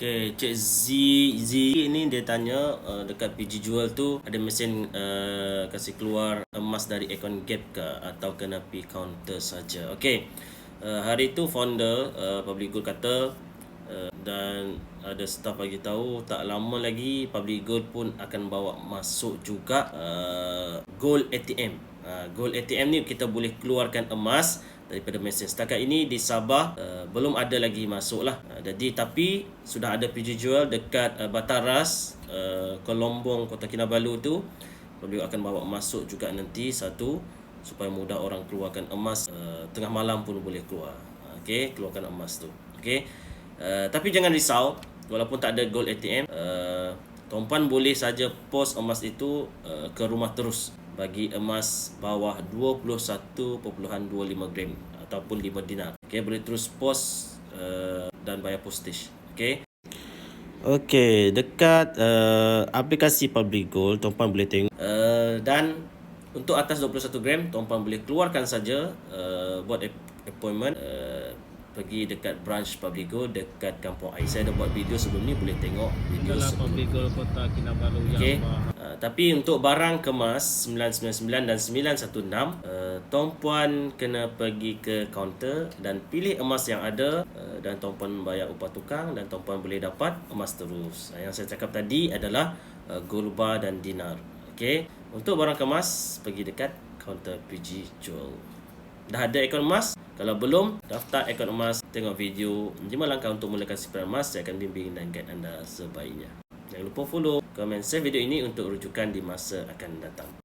Okay, Cik Z Z ni dia tanya uh, dekat PG Jewel tu ada mesin uh, kasih keluar emas dari Econ Gap ke atau kena pi counter saja. Okay. Uh, hari tu founder uh, Public Gold kata uh, dan ada staff bagi tahu tak lama lagi Public Gold pun akan bawa masuk juga uh, Gold ATM. Uh, Gold ATM ni kita boleh keluarkan emas daripada mesin. Setakat ini di Sabah uh, belum ada lagi masuk lah. Uh, jadi tapi sudah ada Jual dekat uh, Bataras, uh, Kolombong, Kota Kinabalu tu. Beliau akan bawa masuk juga nanti satu supaya mudah orang keluarkan emas uh, tengah malam pun boleh keluar. Okey, keluarkan emas tu. Okey. Uh, tapi jangan risau walaupun tak ada gold ATM uh, Tuan-puan boleh saja post emas itu uh, ke rumah terus bagi emas bawah 21.25 gram ataupun 5 dinar. Okey, boleh terus post uh, dan bayar postage. Okey. Okey, dekat uh, aplikasi Public Gold tuan-puan boleh tengok uh, dan untuk atas 21 gram tuan-puan boleh keluarkan saja uh, buat appointment uh, pergi dekat branch Public Gold dekat Kampung Ais. Saya ada buat video sebelum ni boleh tengok video Dalam sebelum Public Gold Kota Kinabalu Okey. yang uh, tapi untuk barang kemas 999 dan 916 uh, tuan-puan kena pergi ke kaunter dan pilih emas yang ada uh, dan tuan-puan bayar upah tukang dan tuan-puan boleh dapat emas terus. Uh, yang saya cakap tadi adalah uh, gold bar dan dinar. Okey. Untuk barang kemas pergi dekat kaunter PG Jewel. Dah ada akaun emas? Kalau belum, daftar akaun emas, tengok video 5 langkah untuk mulakan simpanan emas, saya akan bimbing dan guide anda sebaiknya. Jangan lupa follow, komen, share video ini untuk rujukan di masa akan datang.